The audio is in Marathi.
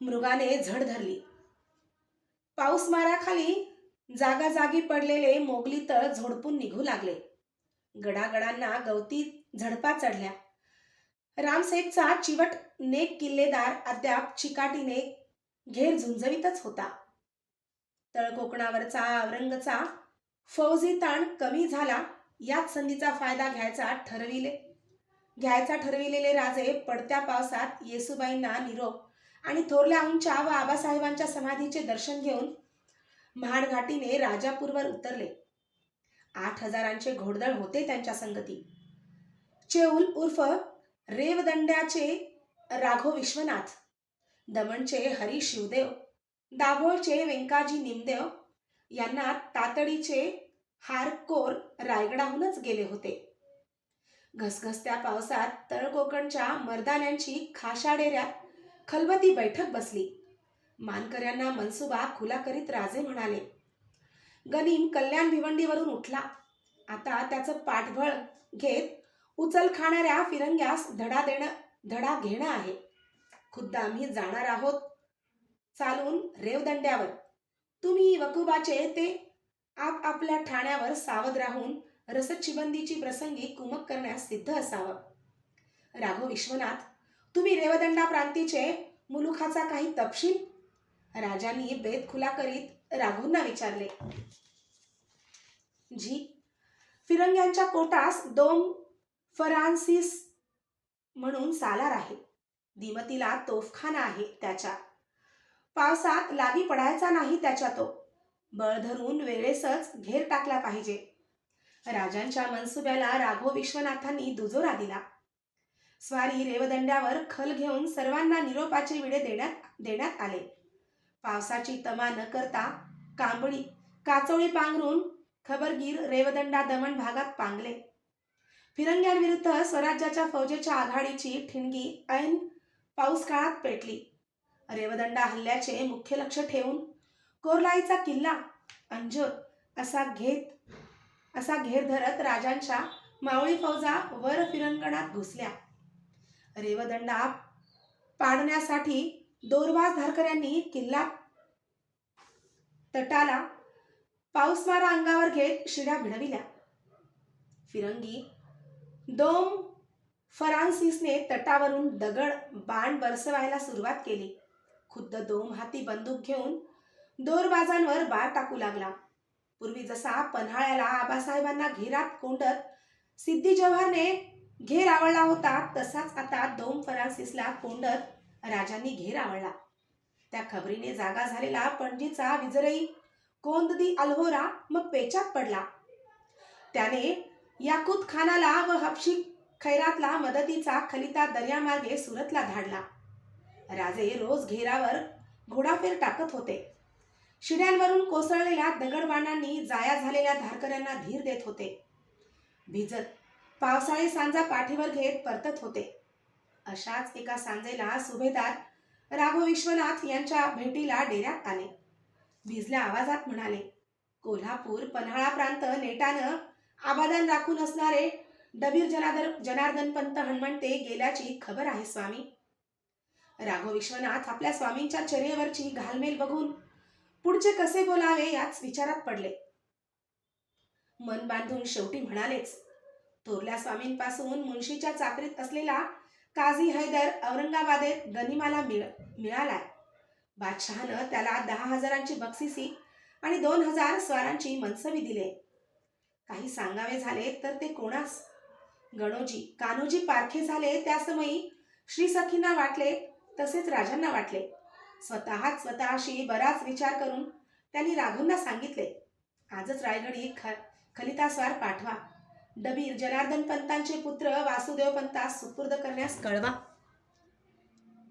मृगाने झड धरली. पाऊस माऱ्याखाली जागाजागी पडलेले मोगली तळ झोडपून निघू लागले. गडागडांना गवती झडपा चढल्या. रामसेठचा चिवट नेक किल्लेदार अद्याप चिकाटीने घेर झुंजवीतच होता. तळकोकणावरचा औरंगचा फौजी ताण कमी झाला याच संधीचा फायदा घ्यायचा ठरविले. घ्यायचा ठरविलेले राजे पडत्या पावसात येसुबाईंना निरोप आणि थोरल्या व आबासाहेबांच्या समाधीचे दर्शन घेऊन महाडघाटीने राजापूरवर उतरले. आठ हजारांचे घोडदळ होते त्यांच्या संगती. चेऊल उर्फ रेवदंड्याचे राघो विश्वनाथ दमणचे हरी शिवदेव दाभोळचे वेंकाजी निमदेव यांना तातडीचे हारकोर रायगडाहूनच गेले होते. घसघसत्या पावसात तळकोकणच्या मर्दान्यांची खाशाडेऱ्यात खलबती बैठक बसली. मानकऱ्यांना मनसुबा खुला करीत राजे म्हणाले गनीम कल्याण भिवंडीवरून उठला. आता त्याचं पाठबळ घेत उचल खाणाऱ्या फिरंग्यास धडा देणं धडा घेणं आहे. खुद्द आम्ही जाणार आहोत चालून रेवदंड्यावर. तुम्ही वकुबाचे ते आप आपल्या ठाण्यावर सावध राहून रसचिबंदीची प्रसंगी कुमक करण्यास सिद्ध असावं. राघव विश्वनाथ तुम्ही रेवदंडा प्रांतीचे मुलुखाचा काही तपशील? राजांनी बेत खुला करीत राघूंना विचारले. जी फिरंग्यांच्या कोटास दोन फरान्सिस म्हणून सालार आहे. दिमतीला तोफखाना आहे त्याच्या. पावसात लागी पडायचा नाही त्याच्या तो. बळ धरून वेळेसच घेर टाकला पाहिजे. राजांच्या मनसुब्याला राघव विश्वनाथांनी दुजोरा दिला. स्वारी रेवदंड्यावर खल घेऊन सर्वांना निरोपाचे विडे देण्यात देण्यात आले. पावसाची तमा न करता कांबळी काचोळी पांघरून खबरगीर रेवदंडा दमण भागात पांगले. फिरंग्यांविरुद्ध स्वराज्याच्या फौजेच्या आघाडीची ठिणगी ऐन पाऊस काळात पेटली. रेवदंडा हल्ल्याचे मुख्य लक्ष ठेवून कोरलाईचा किल्ला अंजोर असा घेत असा घेर धरत राजांच्या मावळी फौजा वर फिरंगणात घुसल्या. रेवदंडा पाडण्यासाठी दोरवास धारकऱ्यांनी किल्ला तटाला पाऊसमारा अंगावर घेत शिड्या भिडविल्या. फिरंगी दोम फरान्सिसने तटावरून दगड बाण बरसवायला सुरुवात केली. खुद्द दोम हाती बंदूक घेऊन दोरबाजांवर बार टाकू लागला. पूर्वी जसा पन्हाळ्याला आबासाहेबांना घेरात कोंडत सिद्धी जव्हारने घेर आवळला होता तसाच रोम फ्रान्सिसला कोंडत राजांनी घेर आवळला. त्या खबरीने जागा झालेला पणजीचा विजरई कोंददी अल्होरा मग पेचात पडला. त्याने याकूत खानाला व हपशी खैरातला मदतीचा खलिता दर्यामार्गे सुरतला धाडला. राजे रोज घेरावर घोडाफेर टाकत होते. शिड्यांवरून कोसळलेल्या दगडबाणांनी जाया झालेल्या धारकऱ्यांना धीर देत होते. भिजत पावसाळी सांजा पाठीवर घेत परतत होते. अशाच एका सांजेला सुभेदार राघव विश्वनाथ यांच्या भेटीला डेऱ्यात आले. भिजल्या आवाजात म्हणाले कोल्हापूर पन्हाळा प्रांत नेटानं आबादान राखून असणारे डबीर जनादर जनार्दन पंत हनुमंते गेल्याची खबर आहे स्वामी. राघव विश्वनाथ आपल्या स्वामींच्या चर्येवरची घालमेल बघून पुढचे कसे बोलावे याच विचारात पडले. मन बांधून शेवटी म्हणालेच थोरल्या स्वामींपासून मुंशीच्या चाकरीत असलेला काझी हैदर औरंगाबादेत गनिमाला मिळ मिळालाय. बादशहानं त्याला दहा हजारांची बक्षिसी आणि दोन हजार स्वारांची मनसबी दिले. काही सांगावे झाले तर ते कोणास? गणोजी कान्होजी पारखे झाले त्या समयी श्री सखींना वाटले तसेच राजांना वाटले. स्वतःच स्वतःशी बराच विचार करून त्यांनी राघूंना सांगितले आजच रायगडी ख खलितास्वार पाठवा. डबीर जनार्दन पंतांचे पुत्र वासुदेव पंतास सुपूर्द करण्यास कळवा.